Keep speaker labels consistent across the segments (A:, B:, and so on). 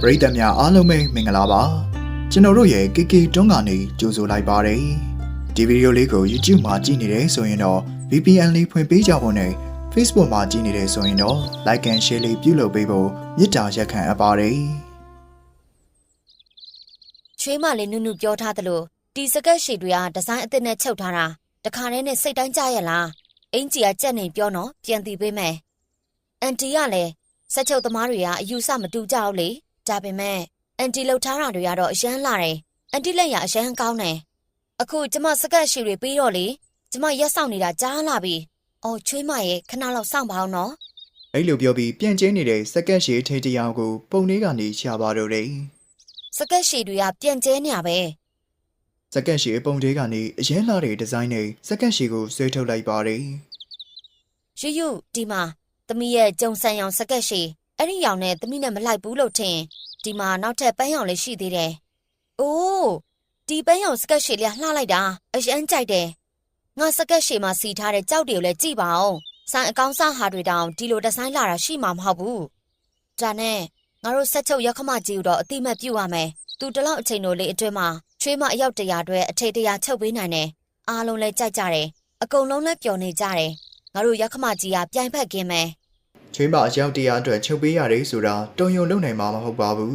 A: ပရိသတ်များအားလုံးပဲမင်္ဂလာပါကျွန်တော်တို့ရဲ့ KK တွန်းကနေကြိုဆိုလိုက်ပါတယ်ဒီဗီဒီယိုလေးကို YouTube မှာကြည့်နေတယ်ဆိုရင်တော့ VPN လေးဖွင့်ပေးကြဖို့နဲ့ Facebook မှာကြည့်နေတယ်ဆိုရင်တော့ Like and Share လေးပြုလုပ်ပေးဖို့မေတ္တာရက်ခံအပ်ပါတယ်
B: ချွေးမလေးနုနုပြောထားသလိုတီစကက်ရှီတွေကဒီဇိုင်းအသစ်နဲ့ချုပ်ထားတာတခါတည်းနဲ့စိတ်တိုင်းကြရလားအင်ကြီးကကြက်နေပြောတော့ပြန်တီးပေးမယ်အန်တီကလည်းစက်ချုပ်သမားတွေကအယူဆမတူကြဘူးလေ ဒါပေမဲ့အန်တီလှုပ်ထားတာတွေကတော့အရန်လာတယ်အန်တီလက်ရအရန်ကောင်းတယ်အခုကျမစကက်ရှီတွေပြီးတော့လေကျမရက်ဆောင်နေတာကြားလာပြီအော်ချွေးမရဲ့ခဏလောက်စောင့်ပါအောင်နော်
A: အဲ့လိုပြောပြီးပြန်ကျင်းနေတဲ့စက္ကန့်ရှည်ထိတ်တရောင်ကို ပုံလေးကနေရှာပါတော့တယ်
B: စကက်ရှီတွေကပြန်ကျဲနေရပဲ
A: စက္ကန့်ရှည်ပုံလေးကနေအရင်လာတဲ့ဒီဇိုင်းနဲ့စက္ကန့်ရှည်ကိုဆွဲထုတ်လိုက်ပါတယ်
B: ယူယူဒီမှာသမီးရဲ့ကြုံဆန်ရောင်စကက်ရှိ အဲ့ဒီရောင်နဲ့သမီးနဲ့မလိုက်ဘူးလို့ထင်ဒီမှာနောက်ထပ်ပန်းရောင်လေးရှိသေးတယ်။အိုးဒီပန်းရောင်စကက်ရှိလေးလှလိုက်တာအရန်ကြိုက်တယ်။ငါစကက်ရှိမှာစီထားတဲ့ကြောက်တွေကိုလည်းကြည့်ပါအောင်။ဆိုင်အကောင်းစားဟာတွေတောင်ဒီလိုဒီဇိုင်းလာတာရှိမှာမဟုတ်ဘူး။ဒါနဲ့ငါတို့ဆက်ချုပ်ရက်ခမကြီးကိုတော့အတိမတ်ပြုတ်ရမယ်။သူတလောက်အချိန်တို့လေးအတွင်းမှာချွေးမအယောက်တရာအတွက်အထေတရာချုပ်ပေးနိုင်တယ်။အားလုံးလည်းကြိုက်ကြတယ်။အကုန်လုံးလည်းပျော်နေကြတယ်။ငါတို့ရက်ခမကြီးကပြိုင်ဖက်ကင်းမယ်
A: ချွေးမအယောက်တရားအတွက်ချုပ်ပေးရတယ်ဆိုတာတုံယုံလုံနိုင်မှာမဟုတ်ပါဘူး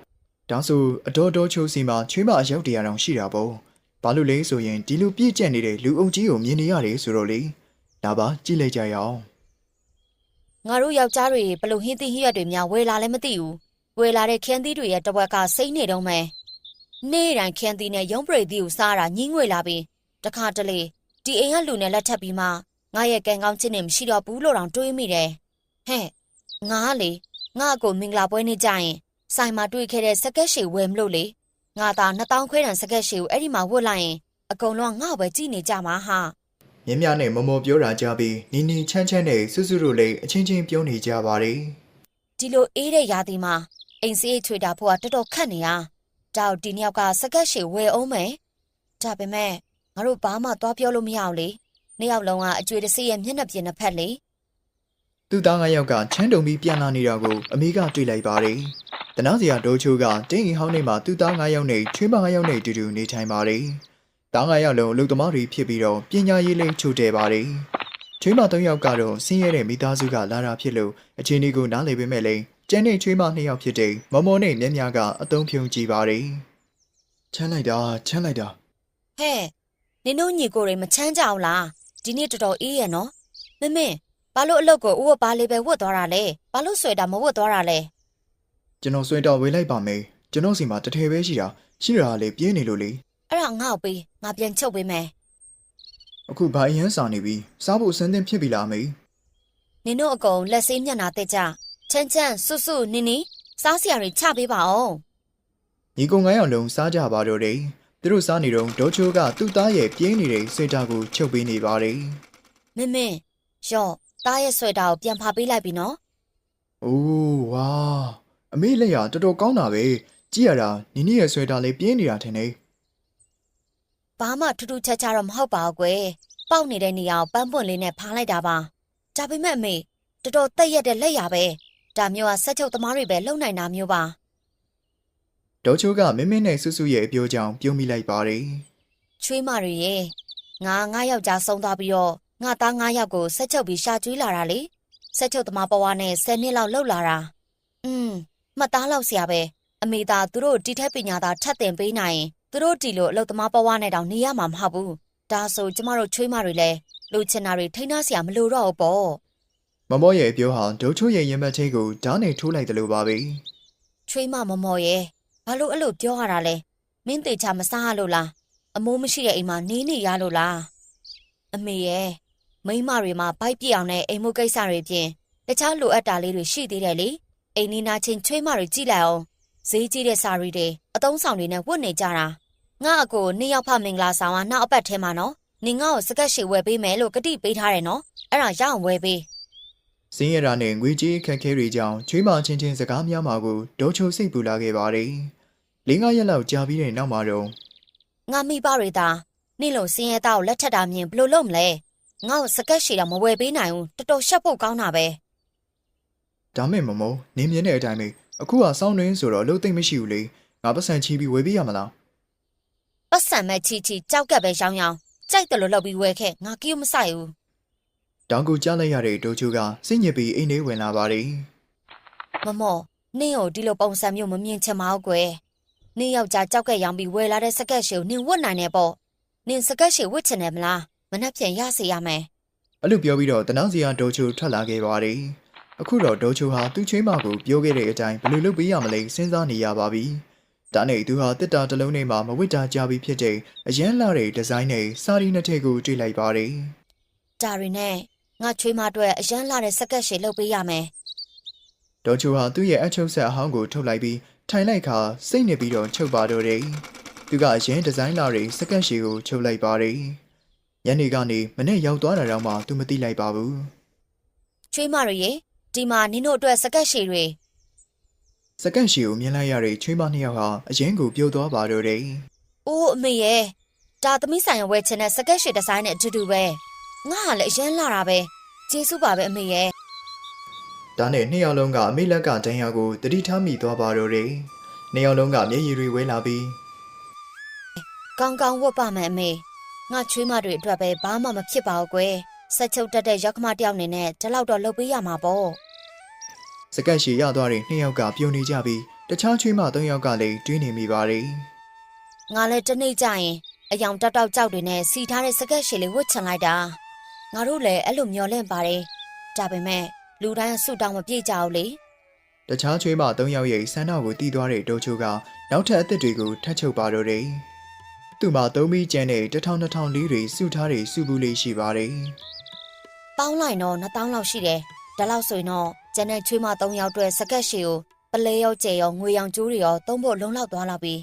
A: ။ဒါဆိုအတော်တော်ချိုးစီမှာချွေးမအယောက်တရားတောင်ရှိတာပေါ့။ဘာလို့လဲဆိုရင်ဒီလူပြည့်ကျက်နေတဲ့လူအုပ်ကြီးကိုမြင်နေရတယ်ဆိုတော့လေ။ဒါပါကြည့်လိုက်ကြရအောင်
B: ငါတို့ယောက်ျားတွေဘလို့ဟင်းသီးဟင်းရွက်တွေများဝယ်လာလဲမသိဘူးဝယ်လာတဲ့ခင်းသီးတွေရဲ့တစ်ဝက်ကစိမ့်နေတော့မယ်နေ့တိုင်းခင်းသီးနဲ့ရုံးပရိသီးကိုစားတာညင်းငွေလာပြီးတခါတလေဒီအိမ်ကလူနဲ့လက်ထပ်ပြီးမှငါရဲ့ကံကောင်းခြင်းနဲ့မရှိတော့ဘူးလို့တောင်တွေးမိတယ် ဟဲ့ငါလေငါ့ကိုမင်္ဂလာပွဲနေ့ကြရင်ဆိုင်မှာတွေ့ခဲ့တဲ့စကက်ရှည်ဝယ်မလို့လေငါသာ2000ခွဲတန်စကက်ရှည်ကိုအဲ့ဒီမှာဝတ်လိုက်ရင်အကုန်လုံးကငါ့ကိုပဲကြည့်နေကြမှာဟာ။
A: မြင်းမြနဲ့မမောပြောတာကြားပြီးနီနီချမ်းချမ်းနဲ့စွစွတို့လည်းအချင်းချင်းပြောနေကြပါတယ်
B: ဒီလိုအေးတဲ့ရာသီမှာအိမ်စီးချွေတာဖို့ကတော်တော်ခက်နေရတောက်ဒီနှစ်ယောက်ကစကက်ရှည်ဝယ်အောင်မယ်ဒါပေမဲ့ငါတို့ဘာမှသွားပြောလို့မရအောင်လေနှစ်ယောက်လုံးကအကျွေးတစီရဲ့မျက်နှာပြင်နှစ်ဖက်လေ။
A: သူ့သားငါယောက်ကချမ်းတုံပြီးပြန်လာနေတာကိုအမေကတွေ့လိုက်ပါတယ်။တနာစရာဒိုချိုကတင်းရင်ဟောင်းနေမှာသူ့သားငါယောက်နဲ့ချွေးမငါယောက်နဲ့အတူတူနေထိုင်ပါတယ်။သားငါယောက်လုံးအလုပ်သမားတွေဖြစ်ပြီးတော့ပညာရေးလေးချိုတယ်ပါတယ်။ချွေးမသုံးယောက်ကတော့ဆင်းရဲတဲ့မိသားစုကလာတာဖြစ်လို့အချင်းဒီကိုနားလည်ပေမဲ့လည်းကျန်တဲ့ချွေးမနှစ်ယောက်ဖြစ်တဲ့မမောနဲ့မြက်မြကအတုံးဖြုံကြည့်ပါတယ်။ချမ်းလိုက်တာချမ်းလိုက်တာ
B: ဟဲ့နင်တို့ညီကိုတွေမချမ်းကြအောင်လားဒီနေ့တော်တော်အေးရနော်မမင်း ဘာလို့အလုပ်ကိုဥဝပါလေးပဲဝတ်သွားတာလဲဘာလို့ဆွဲတာမဝတ်သွားတာလဲ
A: ကျွန်တော်ဆွဲတော့ဝေးလိုက်ပါမယ်။ကျွန်တော်စီမှာတစ်ထည်ပဲရှိတာရှိတာကလေပြင်းနေလို့လေ
B: အဲ့ဒါငါ့ကိုပေးငါပြန်ချုပ်ပေးမယ်
A: အခုဘာအရန်စာနေပြီစားဖို့အစင်းသင်းဖြစ်ပြီလားအမေ
B: နင်တို့အကုန်လက်ဆေးမျက်နှာတက်ကြချမ်းချမ်းစွတ်စွတ်နင်းနီစားစရာတွေချပေးပါအောင်
A: ညီကုံ9ယောက်လုံးစားကြပါတော့တယ်သူတို့စားနေတော့ဒေါချိုးကသူ့သားရဲ့ပြင်းနေတဲ့ဆွေတာကိုချုပ်ပေးနေပါတယ်
B: မင်းမင်းရော့ တားရဲ့ဆွဲတာကိုပြန်ဖာပေးလိုက်ပြီနော်
A: အိုးဝါအမေလက်ရတော်တော်ကောင်းတာပဲကြည့်ရတာနီနီရဲ့ဆွေတာလေးပြင်းနေတာထင်နေ
B: ဘာမှထူးထူးခြားခြားတော့မဟုတ်ပါဘူးကွယ်ပေါက်နေတဲ့နေရာကိုပန်းပွင့်လေးနဲ့ဖားလိုက်တာပါဒါပေမဲ့အမေတော်တော်တက်ရက်တဲ့လက်ရပဲဒါမျိုးကဆက်ချုပ်သမားတွေပဲလုံနိုင်တာမျိုးပါ
A: ဒေါချိုးကမင်းမင်းနဲ့ဆူဆူရဲ့အပြောကြောင့်ပြုံးမိလိုက်ပါတယ်
B: ချွေးမတွေရေငါငါယောက်ျားဆုံးသွားပြီးတော့ ငါသားငါယောက်ကိုဆက်ချုပ်ပြီးရှာကျွေးလာတာလေဆက်ချုပ်သမားဘဝနဲ့10နှစ်လောက်လှုပ်လာတာอืมမှတ်သားလောက်ဆရာပဲအမေသာသူတို့တီထက်ပညာသာထပ်တင်ပေးနိုင်ရင်သူတို့တီလို့အလုပ်သမားဘဝနဲ့တောင်နေရမှာမဟုတ်ဘူးဒါဆိုကျမတို့ချွေးမတွေလည်းလူချင်တာတွေထိန်းထားဆရာမလိုတော့ဘူးပေါ့
A: မမောရဲ့အပြောဟာဒေါချိုးရဲ့ရင်မက်ချိတ်ကိုဓာတ်နဲ့ထိုးလိုက်တယ်လို့ပါပဲ
B: ချွေးမမမော်ရဲ့ဘာလို့အဲ့လိုပြောရတာလဲမင်းတေချာမစားရလို့လားအမိုးမရှိတဲ့အိမ်မှာနေနေရလို့လားအမေရဲ့ မိန်းမတွေမှာဘိုက်ပြစ်အောင်နဲ့အိမ်မှုကိစ္စတွေပြင်တခြားလိုအပ်တာလေးတွေရှိသေးတယ်လေအိမ်နီးနားချင်းချွေးမတွေကြည့်လိုက်အောင်ဈေးကြီးတဲ့စာရီတွေအသုံးဆောင်တွေနဲ့ဝတ်နေကြတာငါအကိုနှစ်ယောက်ဖမင်္ဂလာဆောင်ကနောက်အပတ်ထဲမှာနော်နင်ငါ့ကိုစကတ်ရှည်ဝယ်ပေးမယ်လို့ကတိပေးထားတယ်နော်အဲ့ဒါရအောင်ဝယ်ပေး
A: စင်းရတာနဲ့ငွေကြေးအခက်အခဲတွေကြောင့်ချွေးမချင်းချင်းစကားများမှာကိုဒေါချိုးစိတ်ပူလာခဲ့ပါတယ်လင်းကားရက်လောက်ကြာပြီးတဲ့နောက်မှာတော့
B: ငါမိဘတွေသာနေ့လိုစင်းရဲသားကိုလက်ထက်တာမြင်ဘယ်လိုလုပ်မလဲ ငါ့ကိုစကတ်ရှည်တော့မဝယ်ပေးနိုင်ဘူးတော်တော်ရှက်ဖို့ကောင်းတာပဲ
A: ဒါမဲ့မမိုးနင်းမြင်တဲ့အတိုင်းပဲအခုကစောင်းတွင်းဆိုတော့အလုပ်သိမ့်မရှိဘူးလေငါပတ်စံချီပြီးဝယ်ပေးရမလား
B: ပတ်စံမဲ့ချီချီကြောက်ကပ်ပဲရောင်းရောင်းကြိုက်တယ်လို့လုပ်ပြီးဝယ်ခဲ့ငါကီးမဆိုင်ဘူး
A: တောင်ကူကြားလိုက်ရတဲ့ဒိုချိုကစိတ်ညစ်ပြီးအိမ်ထဲဝင်လာပါတယ်
B: မမောနင့်ကိုဒီလိုပုံစံမျိုးမမြင်ချင်ပါဘူးကွယ်နင့်ယောက်ျားကြောက်ကပ်ရောင်းပြီးဝယ်လာတဲ့စကက်ရှည်ကိုနင်ဝတ်နိုင်တယ်ပေါ့နင်စကက်ရှည်ဝတ်ချင်တယ်မလား မနှက်ပြန်ရစေရမယ်
A: အဲ့လိုပြောပြီးတော့တနောင်စီယာဒိုချိုထွက်လာခဲ့ပါတယ်အခုတော့ဒိုချိုဟာသူ့ချွေးမကိုပြောခဲ့တဲ့အတိုင်းဘယ်လိုလုပ်ပေးရမလဲစဉ်းစားနေရပါပြီဒါနဲ့သူဟာတစ်တာတစ်လုံးနဲ့မှမဝစ်တာကြပြီးဖြစ်တဲ့အရန်လာတဲ့ဒီဇိုင်းနဲ့စာရီနှစ်ထည်ကိုတွေ့လိုက်ပါတယ်
B: ဒါရီနဲ့ငါချွေးမအတွက်အရန်လာတဲ့စကက်ရှည်လုပ်ပေးရမယ်
A: ဒေါ်ချိုဟာသူ့ရဲ့အချုပ်ဆက်အဟောင်းကိုထုတ်လိုက်ပြီးထိုင်လိုက်ခါစိတ်နေပြီးတော့ချုပ်ပါတော့တယ်။သူကအရင်ဒီဇိုင်းလာတွေစကတ်ရှည်ကိုချုပ်လိုက်ပါတယ်။ ညနေကနေမနေ့ရောက်သွားတာတော့မှသူမသိလိုက်ပါဘူး
B: ချွေးမတွေရေဒီမှာနင်တို့အတွက်စကက်ရှည်တွေ။
A: စကတ်ရှည်ကိုမြင်လိုက်ရတဲ့ချွေးမနှစ်ယောက်ဟာအရင်ကိုပြုတ်သွားပါတော့တယ်
B: အိုးအမေရဲ့ဒါသမီးဆိုင်ရဝယ်ချင်တဲ့စကက်ရှည်ဒီဇိုင်းနဲ့အတူတူပဲငါကလည်းအရန်လာတာပဲကျေးဇူးပါပဲအမေရဲ့။
A: ဒါနဲ့နှစ်ယောက်လုံးကအမေလက်ကတန်ရာကိုတတိထားမိသွားပါတော့တယ်။နှစ်ယောက်လုံးကမျက်ရည်တွေဝဲလာပြီး
B: ကောင်းကောင်းဝတ်ပါမယ်အမေ ငါချွေးမတွေအတွက်ပဲဘာမှမဖြစ်ပါဘူးကွယ်ဆက်ချုပ်တက်တဲ့ရောက်ခမတယောက်အနေနဲ့ဒီလောက်တော့လုပ်ပေးရမှာပေါ့
A: စကတ်ရှည်ရသွားတဲ့နှစ်ယောက်ကပြုံနေကြပြီးတခြားချွေးမသုံးယောက်ကလည်းတွင်းနေမိပါတယ်
B: ငါလည်းတနေ့ကျရင်အယောင်တောက်တောက်ကြောက်တွေနဲ့စီထားတဲ့စကက်ရှည်လေးဝတ်ချင်လိုက်တာငါတို့လည်းအဲ့လိုမျောလင့်ပါတယ်ဒါပေမဲ့လူတိုင်းဆူတောင်းမပြေကြဘူးလေ။
A: တခြားချွေးမသုံးယောက်ရဲ့ဆန္ဒကိုတီးသွားတဲ့ဒိုချိုကနောက်ထပ်အသစ်တွေကိုထပ်ချုပ်ပါတော့တယ်။ သူ့မှာသုံးပြီးကျန်တဲ့တစ်ထောင်နှစ်ထောင်လေးတွေစုထားတဲ့စုဘူးလေးရှိပါတယ်
B: ပေါင်းလိုက်တော့2000လောက်ရှိတယ်ဒါလောက်ဆိုရင်တော့ကျန်တဲ့ချွေးမ3ယောက်အတွက်စကက်ရှည်ကိုပလဲရောကျဲရောငွေရောင်ကျိုးတွေရောသုံးဖို့လုံလောက်သွားလောက်ပြီ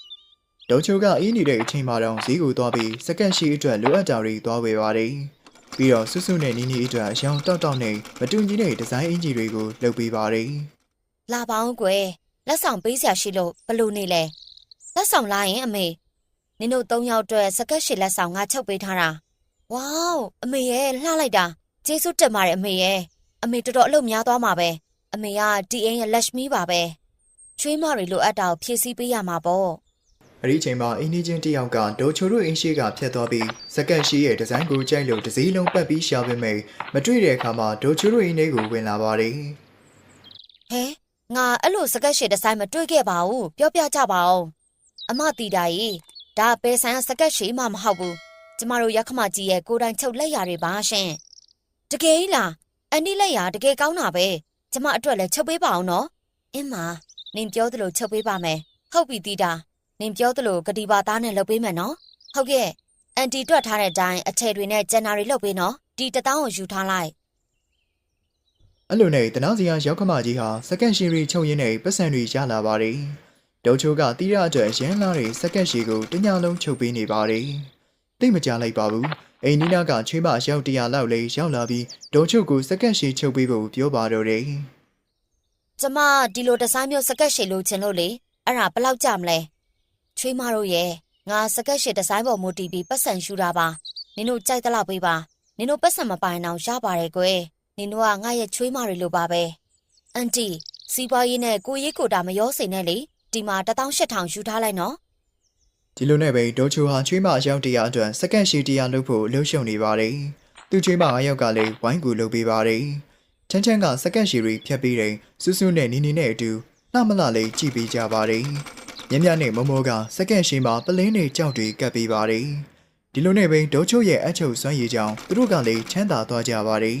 B: ။
A: ဒိုချိုကအေးနေတဲ့အချိန်မှာတော့ဈေးကိုသွားပြီးစကတ်ရှိအတွက်လိုအပ်တာတွေသွားဝယ်ပါတယ်။ပြီးတော့ဆွဆွနဲ့နီနီအတွက်အရောင်တောက်တောက်နဲ့မတူညီတဲ့ဒီဇိုင်းအင်ဂျီတွေကိုလုပ်ပေးပါတယ်
B: လာပါအောင်ကွယ်လက်ဆောင်ပေးစရာရှိလို့ဘလို့နေလဲလက်ဆောင်လာရင်အမေ နင်တို့3ယောက်အတွက်စကက်ရှည်လက်ဆောင်ငါချုပ်ပေးထားတာဝေါအမေရဲ့လှလိုက်တာကျေးဇူးတင်ပါတယ်အမေရဲ့အမေတော်တော်အလုပ်များသွားမှာပဲအမေကဒီအင်းရဲ့လက်ရှမီပါပဲချွေးမတွေလိုအပ်တာကိုဖြည့်ဆည်းပေးရမှာပေါ့။
A: အဲဒီအချိန်မှာအင်းကြီးချင်းတစ်ယောက်ကဒိုချိုတို့အင်းရှိကဖြတ်သွားပြီးစကတ်ရှိရဲ့ဒီဇိုင်းကိုကြိုက်လို့တစ်စည်းလုံးပတ်ပြီးရှာပေးမယ်မတွေ့တဲ့အခါမှာဒိုချိုတို့အင်းလေးကိုဝင်လာပါတယ်။
B: ဟဲငါအဲ့လိုစကက်ရှည်ဒီဇိုင်းမတွေ့ခဲ့ပါဘူးပြောပြကြပါဦးအမတီတာကြီး ဒါပဲဆိုင်ကစကက်ရှည်မှမဟုတ်ဘူးကျမတို့ရခမကြီးရဲ့ကိုယ်တိုင်ချုပ်လက်ရာတွေပါရှင်တကယ်ကြီးလားအန်ဒီလက်ရာတကယ်ကောင်းတာပဲကျမအတွက်လည်းချုပ်ပေးပါအောင်နော်အင်းမနင်ပြောသလိုချုပ်ပေးပါမယ်ဟုတ်ပြီတီတာနင်ပြောသလိုဂတိပါသားနဲ့လုပ်ပေးမယ်နော်ဟုတ်ကဲ့အန်တီတွက်ထားတဲ့အတိုင်းအထည်တွေနဲ့ကျန်နာတွေလုပ်ပေးနော်ဒီတစ်တောင်းကိုယူထားလိုက်
A: အဲ့လိုနဲ့တနာစီယာရောက်ခမကြီးဟာစကတ်ရှီရီချုပ်ရင်းနဲ့ပတ်စံတွေရလာပါတယ်။ ဒေါချိုကတီးရအတွက်ရန်လာတဲ့စကတ်ရှီကိုတညလုံးချုပ်ပေးနေပါတယ်။တိတ်မကြလိုက်ပါဘူး။အိမ်နီးနားကချွေးမရောက်တရာလောက်လေးရောက်လာပြီးဒေါချိုကိုစကတ်ရှီချုပ်ပေးဖို့ပြောပါတော့တယ်
B: ကျမဒီလိုဒီဇိုင်းမျိုးစကက်ရှည်လိုချင်လို့လေအဲ့ဒါဘယ်လောက်ကြမလဲချွေးမတို့ရဲ့ငါစကက်ရှည်ဒီဇိုင်းပေါ်မူတည်ပြီးပတ်စံယူတာပါနင်တို့ကြိုက်သလောက်ပေးပါနင်တို့ပတ်စံမပိုင်အောင်ရပါတယ်ကွယ်နင်တို့ကငါရဲ့ချွေးမတွေလိုပါပဲအန်တီစီးပွားရေးနဲ့ကိုရေးကိုတာမရောစိန်နဲ့လေ ဒီမှာ18000ယူထားလိုက်နော်
A: ဒီလိုနဲ့ပဲဒေါ်ချိုဟာချွေးမအရောက်တရားအတွက်စကန့်ရှည်တရားလုပ်ဖို့လှုပ်ရှုံနေပါတယ်သူချွေးမအရောက်ကလည်းဝိုင်းကူလုပ်ပေးပါတယ်ချမ်းချမ်းကစကန့်ရှည်တွေဖြတ်ပြီးတယ်ဆူဆူနဲ့နီနီနဲ့အတူနှမလာလေးကြည့်ပေးကြပါတယ်မြမြနဲ့မမောကစကန့်ရှည်မှာပလင်းတွေကြောက်တွေကပ်ပေးပါတယ်ဒီလိုနဲ့ပဲဒေါ်ချိုရဲ့အချုပ်စွမ်းရည်ကြောင့်သူတို့ကလည်းချမ်းသာသွားကြပါတယ်